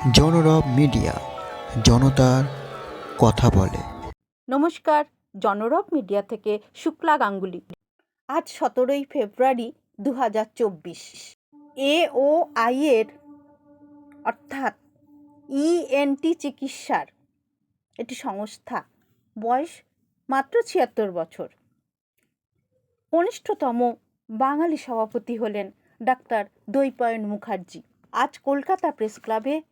জনরব media, জনতার কথা বলে। নমস্কার, জনরব মিডিয়া থেকে শুক্লা গাঙ্গুলি। আজ সতেরোই ফেব্রুয়ারি দু হাজার চব্বিশ। এ ও আইয়ের অর্থাৎ ইএনটি চিকিৎসার একটি সংস্থা, বয়স মাত্র ছিয়াত্তর বছর। কনিষ্ঠতম বাঙালি সভাপতি হলেন ডাক্তার দৈপায়ন মুখার্জি। আজ কলকাতা প্রেস ক্লাবে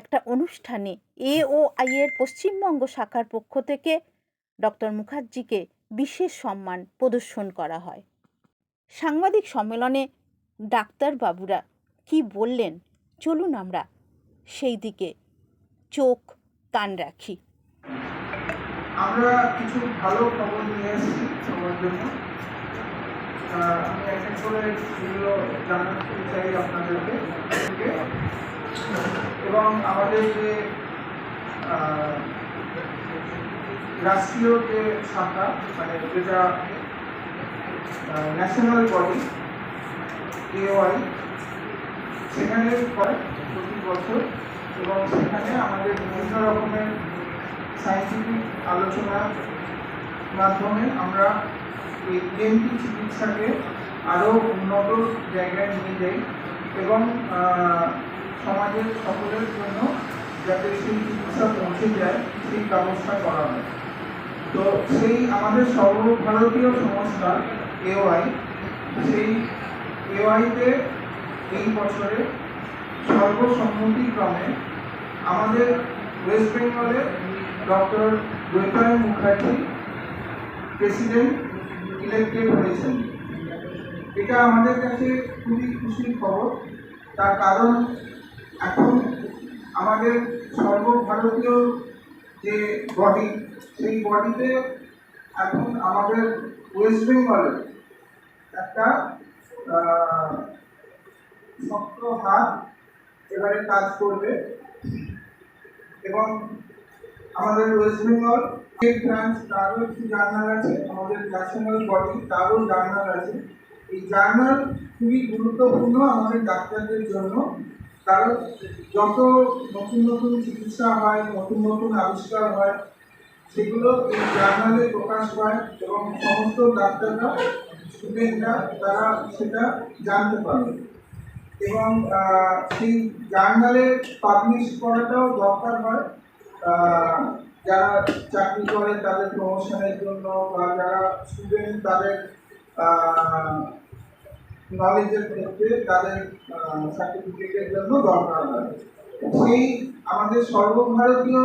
একটা অনুষ্ঠানে এ ও আইয়ের পশ্চিমবঙ্গ শাখার পক্ষ থেকে ডক্টর মুখার্জিকে বিশেষ সম্মান প্রদর্শন করা হয়। সাংবাদিক সম্মেলনে ডাক্তারবাবুরা কি বললেন? চলুন আমরা সেই দিকে চোখ কান রাখি। আমরা কিছু ভালো খবর নিয়ে এসেছি সবার জন্য। আমি এক এক করে সেগুলো জানাতে চাই আপনাদেরকে। এবং আমাদের যে রাষ্ট্রীয় যে শাখা মানে যেটা ন্যাশনাল বডি এওয়াই সেখানে হয় প্রতি বছর এবং সেখানে আমাদের বিভিন্ন রকমের সায়েন্টিফিক আলোচনার মাধ্যমে আমরা এই ইএনটি চিকিৎসাকে আরও উন্নত জায়গায় নিয়ে যাই এবং সমাজের সকলের জন্য যাতে সেই চিকিৎসা পৌঁছে যায়, সেই ব্যবস্থা করা হয়। তো সেই আমাদের সর্বভারতীয় সংস্থা এওয়াই সেই এওয়াইতে এই বছরে সর্বসম্মতিক্রমে আমাদের ওয়েস্ট বেঙ্গলে doctor Dwaipayan Mukherjee president elected হয়েছেন। এটা আমাদের কাছে খুবই খুশির খবর। তার কারণ এখন আমাদের সর্বভারতীয় যে বডি সেই বডিতে এখন আমাদের ওয়েস্ট বেঙ্গলের একটা শক্ত হাত এবারে কাজ করবে। এবং আমাদের ওয়েস্ট বেঙ্গল স্টেট ব্রাঞ্চ তারও একটি জার্নাল আছে, আমাদের ন্যাশনাল বডি তারও জার্নাল আছে। এই জার্নাল খুবই গুরুত্বপূর্ণ আমাদের ডাক্তারদের জন্য। কারণ যত নতুন নতুন চিকিৎসা হয়, নতুন নতুন আবিষ্কার হয়, সেগুলো এই জার্নালে প্রকাশ পায় এবং সমস্ত ডাক্তাররা, স্টুডেন্টরা তারা সেটা জানতে পারে এবং সেই জার্নালে পাবলিশ করাটাও দরকার হয়। যারা চাকরি করে তাদের প্রমোশনের জন্য বা যারা স্টুডেন্ট তাদের নলেজের ক্ষেত্রে তাদের সার্টিফিকেটের জন্য দরকার হয়। সেই আমাদের সর্বভারতীয়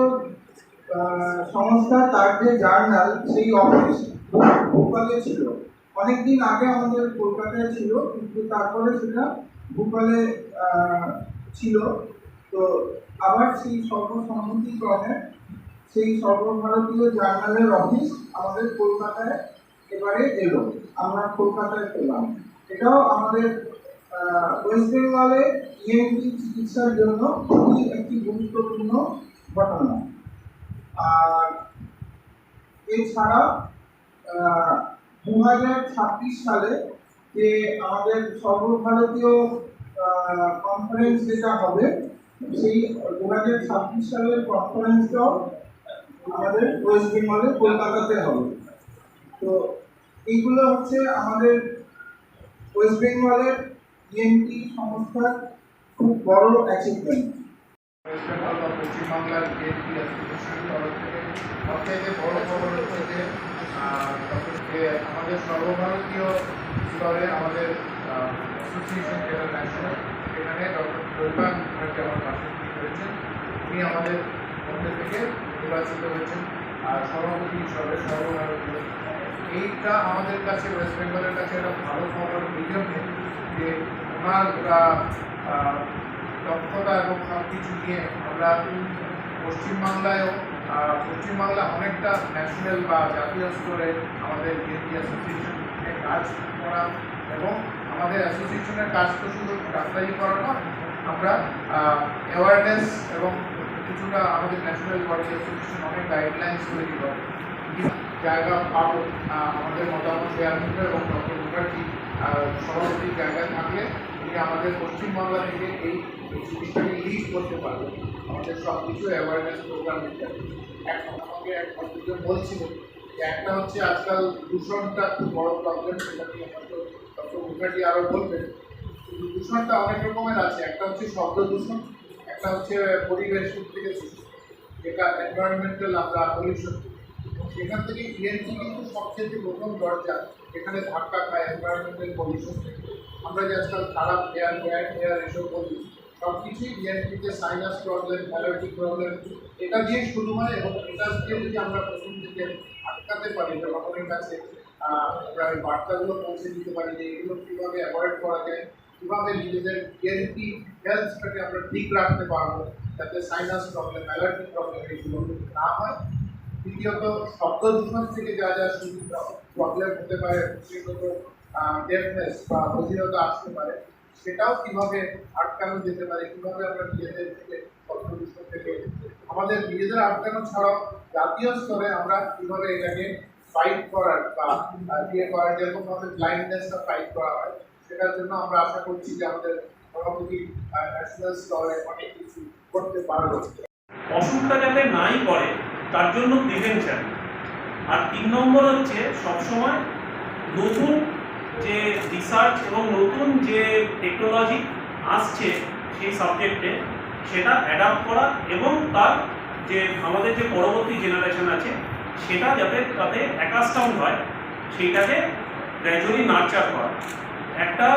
সংস্থা, তার যে জার্নাল, সেই অফিস ভোপালে ছিল। অনেকদিন আগে আমাদের কলকাতায় ছিল, কিন্তু তারপরে সেটা ভূপালে ছিল। তো আবার সেই সর্বসম্মতিক্রমে সেই সর্বভারতীয় জার্নালের অফিস আমাদের কলকাতায় এবারে এলো। আমরা কলকাতায় পেলাম। এটাও আমাদের ওয়েস্ট বেঙ্গলে ইএনটি চিকিৎসার জন্য খুবই একটি গুরুত্বপূর্ণ ঘটনা। আর এছাড়া দু হাজার ছাব্বিশ সালে যে আমাদের সর্বভারতীয় কনফারেন্স যেটা হবে, সেই দু হাজার ছাব্বিশ সালের কনফারেন্সটাও আমাদের ওয়েস্ট বেঙ্গলে কলকাতাতে হবে। তো এইগুলো হচ্ছে আমাদের ওয়েস্ট বেঙ্গলের ইএনটি সংস্থার খুব বড় অ্যাচিভমেন্ট ওয়েস্ট বেঙ্গল বা পশ্চিমবাংলার বিএনপি অ্যাসোসিয়েশনের তরফ থেকে সবথেকে বড় খবর হচ্ছে যে যে আমাদের সর্বভারতীয় স্তরে আমাদের অ্যাসোসিয়েশন যেটা ন্যাশনাল সেখানে ডক্টর দৈপান মুখার্জি আমার পাশে হয়েছেন, উনি আমাদের মধ্যে থেকে নির্বাচিত হয়েছেন। আর সভাপতি হিসাবে সর্বভারতীয়। এইটা আমাদের কাছে ওয়েস্ট বেঙ্গলের কাছে একটা ভালো খবর এই জন্যে যে ওনার দক্ষতা এবং সব কিছু নিয়ে আমরা পশ্চিমবাংলায়ও পশ্চিমবাংলা অনেকটা ন্যাশনাল বা জাতীয় স্তরে আমাদের বিএনপি অ্যাসোসিয়েশনে কাজ করা এবং আমাদের অ্যাসোসিয়েশনের কাজ তো শুধু ডাক্তারি করা নয়, আমরা অ্যাওয়ারনেস এবং কিছুটা আমাদের ন্যাশনাল বডি অ্যাসোসিয়েশন অনেক গাইডলাইন্স তৈরি করে। জায়গা পাবো আমাদের মতামত দেওয়ার জন্য এবং ডক্টর মুখার্জি আহ, সভাপতির জায়গায় থাকলে উনি আমাদের পশ্চিমবাংলা থেকে এই জিনিসটাকে লিড করতে পারবেন। আমাদের সব কিছু অ্যাওয়ারনেস প্রোগ্রাম ইত্যাদি এখন আমাকে এক বলছিলেন যে একটা হচ্ছে আজকাল দূষণটা খুব বড় প্রবলেম সেটা নিয়ে ডক্টর মুখার্জি আরও বলবেন। দূষণটা অনেক রকমের আছে। একটা হচ্ছে শব্দ দূষণ একটা হচ্ছে পরিবেশ থেকে যেটা এনভায়রনমেন্টাল আমরা পলিউশন সেখান থেকে ইএনটি কিন্তু সবচেয়ে প্রথম দরজা এখানে ধাক্কা খায় এনভায়রনমেন্টাল পলিউশন আমরা যে আজকাল খারাপ এয়ার ব্যাড এয়ার এসব বলি সব কিছুই ইএনটিতে সাইনাস প্রবলেম অ্যালার্জিক প্রবলেম এটা দিয়ে শুরু হয় এবং এটা দিয়ে যদি আমরা প্রথম থেকে আটকাতে পারি জনগণের কাছে আমরা বার্তাগুলো পৌঁছে দিতে পারি যে এগুলো কীভাবে অ্যাভয়েড করা যায় কীভাবে নিজেদের ইএনটি হেলথটাকে আমরা ঠিক রাখতে পারব যাতে সাইনাস প্রবলেম অ্যালার্জি প্রবলেম এগুলো না হয়। দ্বিতীয়ত শব্দ দূষণ থেকে যা যা সুবিধা প্রবলেম হতে পারে বিশেষত ডেফনেস বা বধিরতা আসতে পারে, সেটাও কীভাবে আটকানো যেতে পারে, কীভাবে আমরা নিজেদের থেকে শব্দ দূষণ থেকে আমাদের নিজেদের আটকানো ছাড়াও জাতীয় স্তরে আমরা কীভাবে এটাকে ফাইট করার বা ইয়ে করার যেরকম ভাবে ব্লাইন্ডনেসটা ফাইট করা হয় সেটার জন্য আমরা আশা করছি যে আমাদের সভাপতি ন্যাশনাল স্তরে অনেক কিছু করতে পারব। অসুখটা যাতে নাই করে, তার জন্য প্রিভেনশন আর তিন নম্বর হচ্ছে, সবসময় নতুন যে রিসার্চ এবং নতুন যে টেকনোলজি আসছে সেই সাবজেক্টে সেটা অ্যাডাপ্ট করা এবং তার যে, আমাদের যে পরবর্তী জেনারেশন আছে, সেটা যাতে তাতে অ্যাকাস্টাউন্ড হয়, সেইটাকে গ্র্যাজুয়ালি নার্চার করা। একটা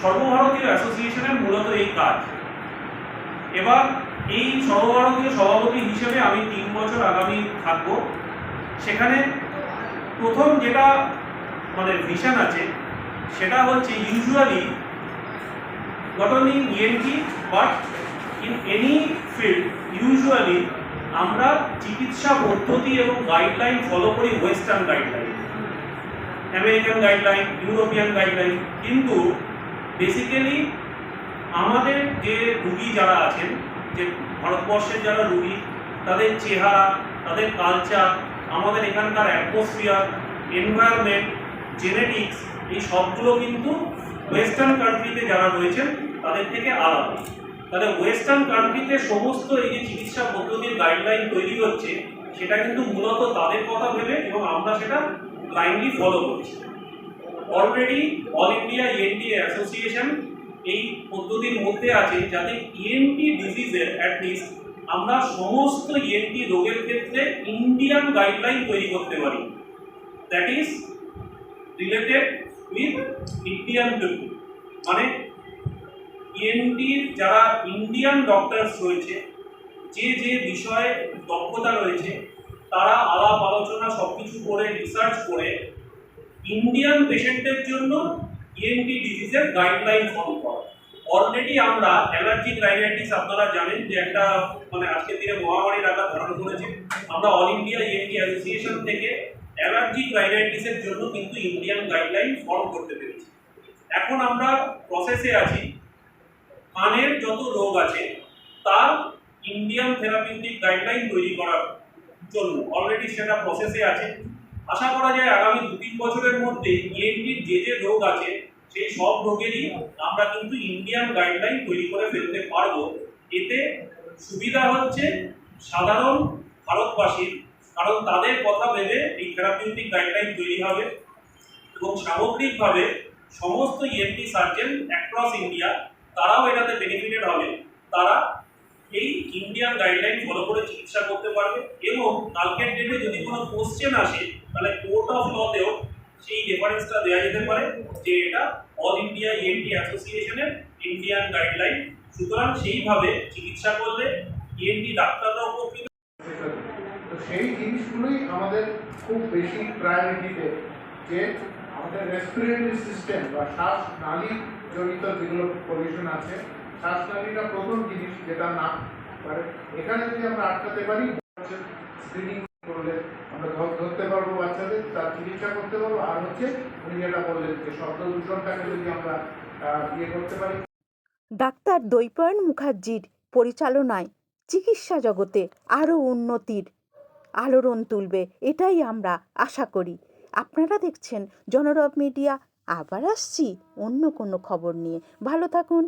সর্বভারতীয় অ্যাসোসিয়েশনের মূলত এই কাজ। এবার এই সর্বভারতীয় সভাপতি হিসেবে আমি তিন বছর আগামী থাকব। সেখানে প্রথম যেটা মানে ভিশন আছে, সেটা হচ্ছে usually not only ENT but in any field usually আমরা চিকিৎসা পদ্ধতি এবং গাইডলাইন ফলো করি western guideline American guideline European guideline কিন্তু বেসিক্যালি আমাদের যে রুগী যারা আছেন, যে ভারতবর্ষের যারা রুগী, তাদের চেহারা, তাদের কালচার আমাদের এখানকার অ্যাটমসফিয়ার এনভায়রনমেন্ট জেনেটিক্স এই সবগুলো কিন্তু ওয়েস্টার্ন কান্ট্রিতে যারা রয়েছেন, তাদের থেকে আলাদা। তাহলে ওয়েস্টার্ন কান্ট্রিতে সমস্ত এই যে চিকিৎসা পদ্ধতির গাইডলাইন তৈরি হচ্ছে, সেটা কিন্তু মূলত তাদের কথা ভেবে এবং আমরা সেটা ব্লাইন্ডলি ফলো করছি। Already all India ENT association এই পদ্ধতির মধ্যে আছে যাতে ইএনটি ডিজিজের অ্যাটলিস্ট আমরা সমস্ত ইএনটি রোগের ক্ষেত্রে ইন্ডিয়ান গাইডলাইন তৈরি করতে পারি। That is related with Indian মানে ইএনটির যারা ইন্ডিয়ান ডক্টরস রয়েছে, যে যে বিষয়ে দক্ষতা রয়েছে তারা আলাপ আলোচনা সব কিছু করে রিসার্চ করে ইন্ডিয়ান পেশেন্টের জন্য ইএনটি ডিজিজের গাইডলাইন ফলো করা। অলরেডি আমরা অ্যালার্জিক রাইনাইটিস আপনারা জানেন যে একটা মানে আজকের দিনে মহামারীর আকার ধারণ করেছে। আমরা অল ইন্ডিয়া ইএনটি অ্যাসোসিয়েশন থেকে অ্যালার্জিক রাইনাইটিসের জন্য কিন্তু ইন্ডিয়ান গাইডলাইন ফর্ম করতে পেরেছি। এখন আমরা প্রসেসে আছি। কানের যত রোগ আছে, তার ইন্ডিয়ান থেরাপিউটিক গাইডলাইন তৈরি করার জন্য অলরেডি সেটা প্রসেসে আছে। আশা করা যায় আগামী দু তিন বছরের মধ্যে ইএনটির যে যে রোগ আছে, সেই সব রোগেরই আমরা কিন্তু ইন্ডিয়ান গাইডলাইন তৈরি করে ফেলতে পারব। এতে সুবিধা হচ্ছে সাধারণ ভারতবাসীর, কারণ তাদের কথা ভেবে এই থেরাপিউটিক গাইডলাইন তৈরি হবে এবং সামগ্রিকভাবে সমস্ত ইএনটি সার্জন অ্যাক্রস ইন্ডিয়া তারাও এটাতে বেনিফিটেড হবে। তারা এই ইন্ডিয়ান গাইডলাইন ফলো করে চিকিৎসা করতে পারবে এবং কালকের ডেটে যদি কোনো কোশ্চেন আসে, তাহলে কোর্ট অফ লতেও সেই রেফারেন্সটা দেওয়া যেতে পারে যে এটা অল ইন্ডিয়া ইএনটি অ্যাসোসিয়েশনের ইন্ডিয়ান গাইডলাইন সুতরাং সেইভাবে চিকিৎসা করলে ইএনটি ডাক্তাররা উপকৃত তো সেই জিনিসগুলোই আমাদের খুব বেশি প্রায়োরিটিতে যে আমাদের রেসপিরেটরি সিস্টেম বা শ্বাস নালী জনিত যেগুলো পলিউশন আছে শ্বাসনালীটা প্রথম জিনিস যেটা না পারে এখানে যদি আমরা আটকাতে পারি স্ক্রিনিং করলে আমরা ধরতে পারব বাচ্চাদের, তার চিকিৎসা করতে পারব। আর হচ্ছে উনি যেটা বললেন যে শব্দ দূষণটাকে যদি আমরা ইয়ে করতে পারি। ডাক্তার দৈপায়ন মুখার্জির পরিচালনায় চিকিৎসা জগতে আরও উন্নতির আলোড়ন তুলবে, এটাই আমরা আশা করি। আপনারা দেখছেন জনরব মিডিয়া, আবার আসছি অন্য কোনো খবর নিয়ে। ভালো থাকুন।